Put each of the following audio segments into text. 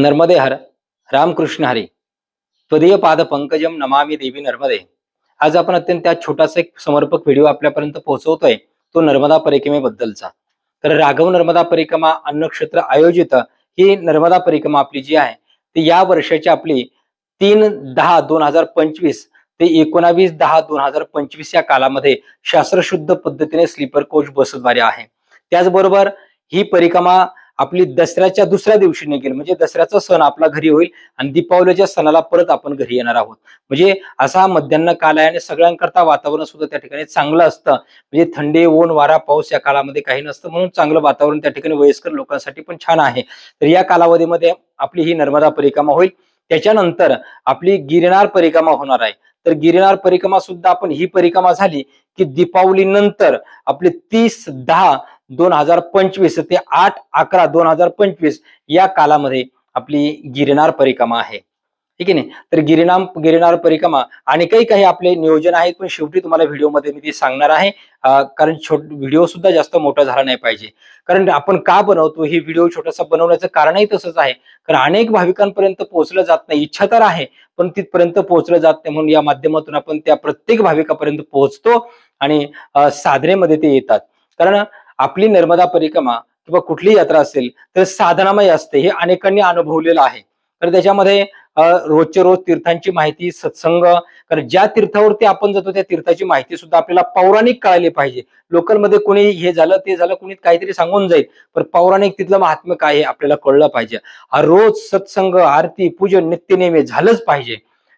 नर्मदे हर रामकृष्ण हरी. त्वदीय पाद पंकजम नमामी देवी नर्मदे. आज आपण अत्यंत त्या छोटासा एक समर्पक व्हिडिओ आपल्यापर्यंत पोहोचवतोय तो नर्मदा परिक्रमेबद्दलचा. तर राघव नर्मदा परिक्रमा अन्नक्षेत्र आयोजित ही नर्मदा परिक्रमा आपली जी आहे ती या वर्षाची आपली तीन दहा दोन हजार पंचवीस ते एकोणावीस दहा दोन हजार पंचवीस या कालामध्ये शास्त्रशुद्ध पद्धतीने स्लीपर कोच बसद्वारे आहे. त्याचबरोबर ही परिक्रमा आपली दसऱ्याच्या दुसऱ्या दिवशी निघेल. म्हणजे दसऱ्याचा सण आपला घरी होईल आणि दीपावलीच्या सणाला परत आपण घरी येणार आहोत. म्हणजे असा मध्यान्ह काल आहे आणि सगळ्यांकरता वातावरण सुद्धा त्या ठिकाणी चांगलं असतं. म्हणजे थंडी ऊन वारा पाऊस या काळामध्ये काही नसतं म्हणून चांगलं वातावरण त्या ठिकाणी वयस्कर लोकांसाठी पण छान आहे. तर या कालावधीमध्ये आपली ही नर्मदा परिक्रमा होईल. त्याच्यानंतर आपली गिरणार परिक्रमा होणार आहे. तर गिरनार परिक्रमा सुद्धा आपण ही परिक्रमा झाली की दीपावली नंतर आपली तीस दहा दोन हजार पंचवीस ते आठ अकरा दोन हजार पंचवीस या कालामध्ये आपली गिरणार परिक्रमा आहे. ठीक आहे नाही? तर गिरिनाम गिरनार परिक्रमा आणि काही काही आपले नियोजन आहेत पण शेवटी तुम्हाला व्हिडिओमध्ये मी ते सांगणार आहे. कारण छोट व्हिडिओ सुद्धा जास्त मोठा झाला नाही पाहिजे. कारण आपण का बनवतो ही व्हिडिओ छोटासा बनवण्याचं कारणही तसंच आहे. कारण अनेक भाविकांपर्यंत पोहोचलं जात नाही. इच्छा तर आहे पण तिथपर्यंत पोहोचलं जात नाही. म्हणून या माध्यमातून आपण त्या प्रत्येक भाविकापर्यंत पोहोचतो आणि साधनेमध्ये ते येतात. कारण आपली नर्मदा परिक्रमा किंवा कुठली यात्रा असेल तर साधनामय असते. हे अनेकांनी अनुभवलेलं आहे. तर त्याच्यामध्ये रोजच्या रोज तीर्थांची माहिती सत्संग कारण ज्या तीर्थावरती आपण जातो त्या तीर्थाची माहिती सुद्धा आपल्याला पौराणिक कळाली पाहिजे. लोकलमध्ये कोणी हे झालं ते झालं कोणी काहीतरी सांगून जाईल. पण पौराणिक तिथलं महात्म्य काय आहे आपल्याला कळलं पाहिजे. हा रोज सत्संग आरती पूजन नित्यनेमे झालंच पाहिजे.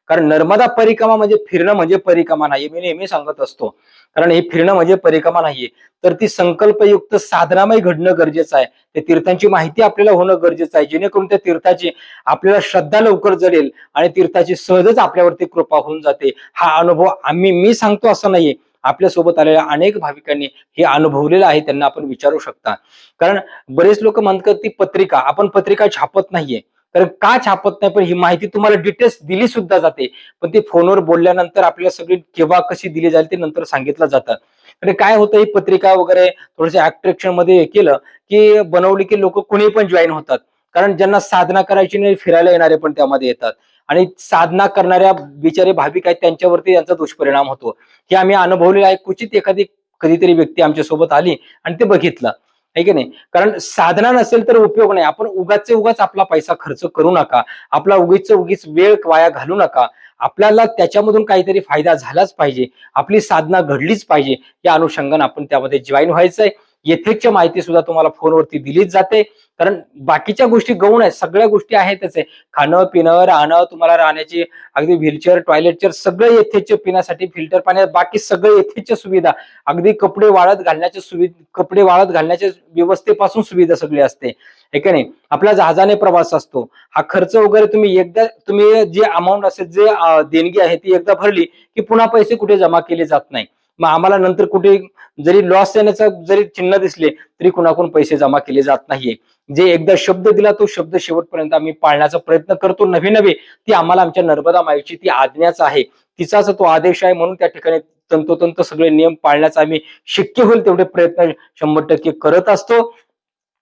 कारण नर्मदा परिक्रमा म्हणजे फिरणं म्हणजे परिक्रमा नाही मी नेहमी सांगत असतो. कारण हे फिरणं म्हणजे परिक्रमा नाहीये. तर ती संकल्पयुक्त साधनामय घडणं गरजेचं आहे. त्या तीर्थांची माहिती आपल्याला होणं गरजेचं आहे. जेणेकरून त्या तीर्थाची आपल्याला श्रद्धा लवकर जडेल आणि तीर्थाची सहजच आपल्यावरती कृपा होऊन जाते. हा अनुभव आम्ही मी सांगतो असं नाहीये. आपल्यासोबत आलेल्या अनेक भाविकांनी हे अनुभवलेलं आहे त्यांना आपण विचारू शकता. कारण बरेच लोक म्हणतात ती पत्रिका आपण पत्रिका छापत नाहीये. कारण का छापत नाही? पण ही माहिती तुम्हाला डिटेल्स दिली सुद्धा जाते. पण ती फोनवर बोलल्यानंतर आपल्याला सगळी केव्हा कशी दिली जाईल ते नंतर सांगितलं जातं. आणि काय होतं ही पत्रिका वगैरे थोडस अट्रॅक्शनमध्ये केलं की बनवली की लोक कुणी पण जॉईन होतात. कारण ज्यांना साधना करायची नाही फिरायला येणारे पण त्यामध्ये येतात. आणि साधना करणाऱ्या बिचारे भाविक आहेत त्यांच्यावरती त्यांचा दुष्परिणाम होतो. हे आम्ही अनुभवलेलं आहे. क्वचित एखादी कधीतरी व्यक्ती आमच्यासोबत आली आणि ते बघितलं. आहे की नाही? कारण साधना नसेल तर उपयोग नाही. आपण उगाच उगाच आपला पैसा खर्च करू नका. आपला उगीच उगीच वेळ वाया घालू नका. आपल्याला त्याच्यामधून काहीतरी फायदा झालाच पाहिजे. आपली साधना घडलीच पाहिजे. या अनुषंगाने आपण त्यामध्ये जॉईन व्हायचंय. येथेच्या माहिती सुद्धा तुम्हाला फोनवरती दिलीच जाते. कारण बाकीच्या गोष्टी गौण आहेत सगळ्या गोष्टी आहेतच आहे खाणं पिणं राहणं तुम्हाला राहण्याची अगदी व्हीलचेअर टॉयलेटचेअर सगळं येथेच पिण्यासाठी फिल्टर पाण्यात बाकी सगळं येथेच्या सुविधा. अगदी कपडे वाळत घालण्याच्या सुविधा कपडे वाळत घालण्याच्या व्यवस्थेपासून सुविधा सगळी असते. हे का नाही? आपला जहाजाने प्रवास असतो. हा खर्च वगैरे तुम्ही एकदा तुम्ही जे अमाऊंट असेल जे देणगी आहे ती एकदा भरली की पुन्हा पैसे कुठे जमा केले जात नाही. मग आम्हाला नंतर कुठे जरी लॉस येण्याचं जरी चिन्ह दिसले तरी कुणाकडून पैसे जमा केले जात नाहीये. जे एकदा शब्द दिला तो शब्द शेवटपर्यंत आम्ही पाळण्याचा प्रयत्न करतो. नवे नवे ती आम्हाला आमच्या नर्मदा माईची ती आज्ञाच आहे. तिचाच तो आदेश आहे म्हणून त्या ठिकाणी तंतोतंत सगळे नियम पाळण्याचा आम्ही शक्य होईल तेवढे प्रयत्न शंभर टक्के करत असतो.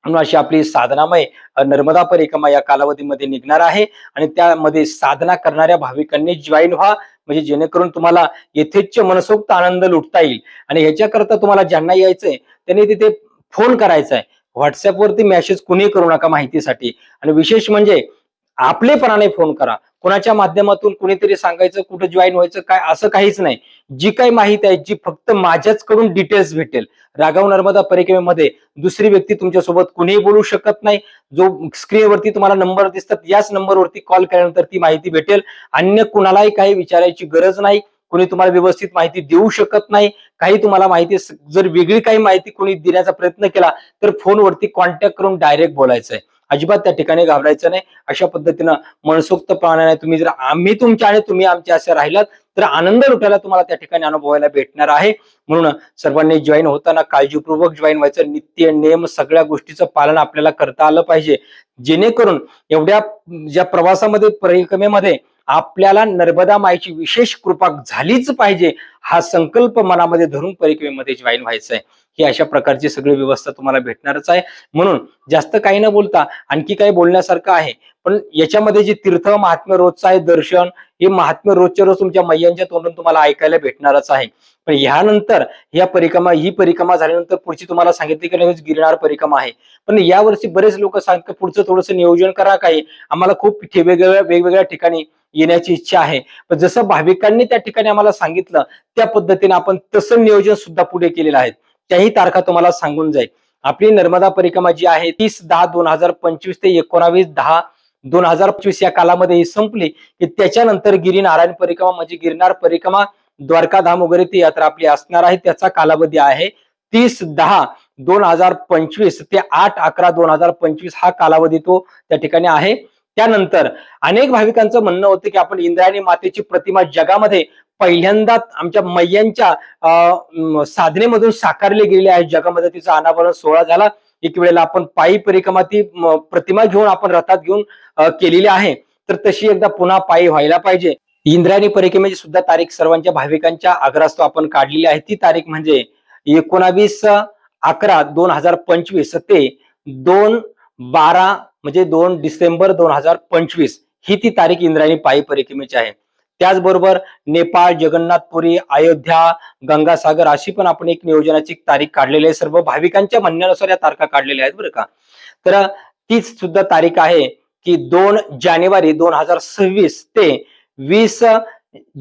म्हणून अशी आपली साधनामय नर्मदा परिक्रमा या कालावधीमध्ये निघणार आहे. आणि त्यामध्ये साधना करणाऱ्या भाविकांनी जॉईन व्हा. म्हणजे जेणेकरून तुम्हाला यथेच्छ मनसोक्त आनंद लुटता येईल. आणि ह्याच्याकरता तुम्हाला ज्यांना यायचंय त्यांनी तिथे फोन करायचा आहे व्हॉट्सअपवरती मेसेज कुणी करू नका माहितीसाठी. आणि विशेष म्हणजे आपलेपणाने फोन करा. कोणाच्या माध्यमातून कुणीतरी सांगायचं कुठं जॉईन व्हायचं काय असं काहीच नाही. जी काही माहिती आहे जी फक्त माझ्याच कडून डिटेल्स भेटेल. राघव नर्मदा परिक्रमेमध्ये दुसरी व्यक्ती तुमच्यासोबत कुणीही बोलू शकत नाही. जो स्क्रीनवरती तुम्हाला नंबर दिसतात याच नंबरवरती कॉल केल्यानंतर ती माहिती भेटेल. अन्य कुणालाही काही विचारायची गरज नाही. कोणी तुम्हाला व्यवस्थित माहिती देऊ शकत नाही. काही तुम्हाला माहिती जर वेगळी काही माहिती कोणी देण्याचा प्रयत्न केला तर फोनवरती कॉन्टॅक्ट करून डायरेक्ट बोलायचं आहे अजिबात त्या ठिकाणी घाबरायचं नाही. अशा पद्धतीनं मनसोक्त प्राण्याने तुम्ही जर आम्ही तुमच्या आणि तुम्ही आमच्या असे राहिलात तर आनंद लुटायला तुम्हाला त्या ठिकाणी अनुभवायला भेटणार आहे. म्हणून सर्वांनी जॉईन होताना काळजीपूर्वक जॉईन व्हायचं. नित्य नियम सगळ्या गोष्टीचं पालन आपल्याला करता आलं पाहिजे. जेणेकरून एवढ्या ज्या प्रवासामध्ये परिक्रमेमध्ये आपल्याला नर्मदा माईची विशेष कृपा झालीच पाहिजे हा संकल्प मनामध्ये धरून परिक्रमेमध्ये जॉईन व्हायचं आहे ही अशा प्रकारची सगळी व्यवस्था तुम्हाला भेटणारच आहे. म्हणून जास्त काही न बोलता आणखी काही बोलण्यासारखं आहे. पण याच्यामध्ये जे तीर्थ महात्म्य रोजचं आहे दर्शन हे महात्म्य रोजच्या रोज तुमच्या मैयांच्या तोंडून तुम्हाला ऐकायला भेटणारच आहे. पण ह्यानंतर या परिक्रमा ही परिक्रमा झाल्यानंतर पुढची तुम्हाला सांगितली की लगेच गिरणार परिक्रमा आहे. पण यावर्षी बरेच लोक सांगतात पुढचं थोडंसं नियोजन करा काही. आम्हाला खूप ठे- वेगवेगळ्या वेगवेगळ्या ठिकाणी येण्याची इच्छा आहे. पण जसं भाविकांनी त्या ठिकाणी आम्हाला सांगितलं त्या पद्धतीने आपण तसं नियोजन सुद्धा पुढे केलेलं आहे. त्याही तारखा तुम्हाला सांगून जाईल. आपली नर्मदा परिक्रमा जी आहे तीस दहा दोन हजार पंचवीस ते एकोणावीस दहा दोन हजार पंचवीस या कालामध्ये ही संपली की त्याच्यानंतर गिरिनारायण परिक्रमा म्हणजे गिरनार परिक्रमा द्वारकाधाम वगैरे ती यात्रा आपली असणार आहे. त्याचा कालावधी आहे तीस दहा दोन हजार पंचवीस ते आठ अकरा दोन हजार पंचवीस हा कालावधी तो त्या ठिकाणी आहे. त्यानंतर अनेक भाविकांचं म्हणणं होतं की आपण इंद्रायणी मातेची प्रतिमा जगामध्ये पहिल्यांदा आमच्या मैयांच्या अं, साधनेमधून साकारली गेली आहे. जगामध्ये तिचा अनावरण सोहळा झाला. एक वेळेला आपण पायी परिक्रमा ती प्रतिमा घेऊन आपण रथात घेऊन केलेली आहे. तर तशी एकदा पुन्हा पायी व्हायला पाहिजे. इंद्रायणी परिक्रमेची सुद्धा तारीख सर्वांच्या भाविकांच्या आग्रहास्तव आपण काढलेली आहे. ती तारीख म्हणजे एकोणावीस अकरा दोन हजार पंचवीस. ते दोन बारा म्हणजे दोन डिसेंबर दोन हजार पंचवीस ही ती तारीख इंद्रायणी पायी परिक्रमेची आहे. त्याचबरोबर नेपाळ जगन्नाथपुरी अयोध्या गंगासागर अशी पण आपण एक नियोजनाची तारीख काढलेली आहे. सर्व भाविकांच्या म्हणण्यानुसार या तारखा काढलेल्या आहेत बरं का. तर तीच सुद्धा तारीख आहे की दोन जानेवारी दोन हजार सव्वीस ते वीस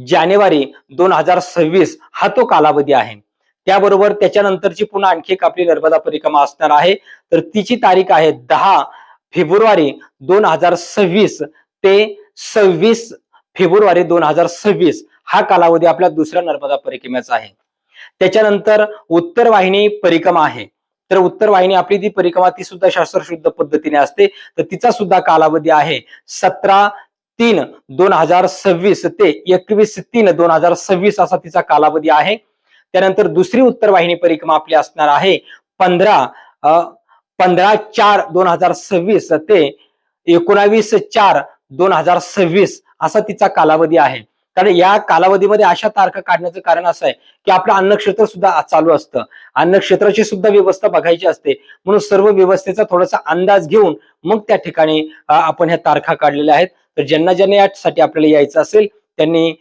जानेवारी दोन हजार सव्वीस हा तो कालावधी आहे. त्याबरोबर त्याच्यानंतरची पुन्हा आणखी एक आपली नर्मदा परिक्रमा असणार आहे. तर तिची तारीख आहे दहा फेब्रुवारी दोन हजार सव्वीस ते सव्वीस फेब्रुवारी दोन हजार सव्वीस हा कालावधी आपल्या दुसऱ्या नर्मदा परिक्रमेचा आहे. त्याच्यानंतर उत्तर वाहिनी परिक्रमा आहे. तर उत्तर वाहिनी आपली ती परिक्रमा ती सुद्धा शास्त्रशुद्ध पद्धतीने असते. तर तिचा सुद्धा कालावधी आहे सतरा तीन दोन हजार सव्वीस ते एकवीस तीन दोन हजार सव्वीस असा तिचा कालावधी आहे. त्यानंतर दुसरी उत्तर वाहिनी परिक्रमा आपली असणार आहे पंधरा पंधरा चार दोन हजार सव्वीस ते एकोणावीस चार दोन हजार सव्वीस असा तिचा कालावधी आहे. कारण या कालावधीमध्ये अशा तारखा काढण्याचं कारण असं आहे की आपलं अन्नक्षेत्र सुद्धा चालू असतं. अन्नक्षेत्राची सुद्धा व्यवस्था बघायची असते. म्हणून सर्व व्यवस्थेचा थोडासा अंदाज घेऊन मग त्या ठिकाणी आपण ह्या तारखा काढलेल्या आहेत. तर ज्यांना ज्यांना यासाठी आपल्याला यायचं असेल त्यांनी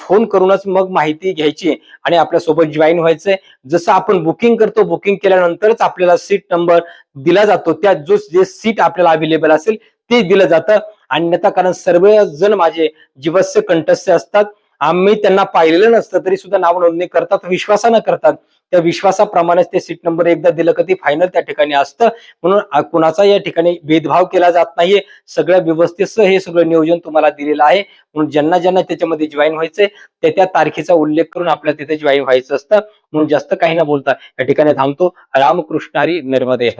फोन करूनच मग माहिती घ्यायची आणि आपल्यासोबत जॉईन व्हायचंय. जसं आपण बुकिंग करतो बुकिंग केल्यानंतरच आपल्याला सीट नंबर दिला जातो. त्या जो जे सीट आपल्याला अवेलेबल असेल ते दिलं जातं. अन्यथा कारण सर्व जण माझे जीवस्य कंठस्य असतात. आम्ही त्यांना पाहिलेलं नसतं तरी सुद्धा नाव नोंदणी करतात विश्वासानं करतात. त्या विश्वासाप्रमाणेच ते सीट नंबर एकदा दिलं की फायनल त्या ठिकाणी असतं. म्हणून कुणाचा या ठिकाणी भेदभाव केला जात नाहीये. सगळ्या व्यवस्थेचं हे सगळं नियोजन तुम्हाला दिलेलं आहे. म्हणून ज्यांना ज्यांना त्याच्यामध्ये जॉईन व्हायचंय ते त्या तारखेचा उल्लेख करून आपल्याला तिथे जॉईन व्हायचं असतं. म्हणून जास्त काही न बोलता या ठिकाणी थांबतो. रामकृष्णारी नर्मदे.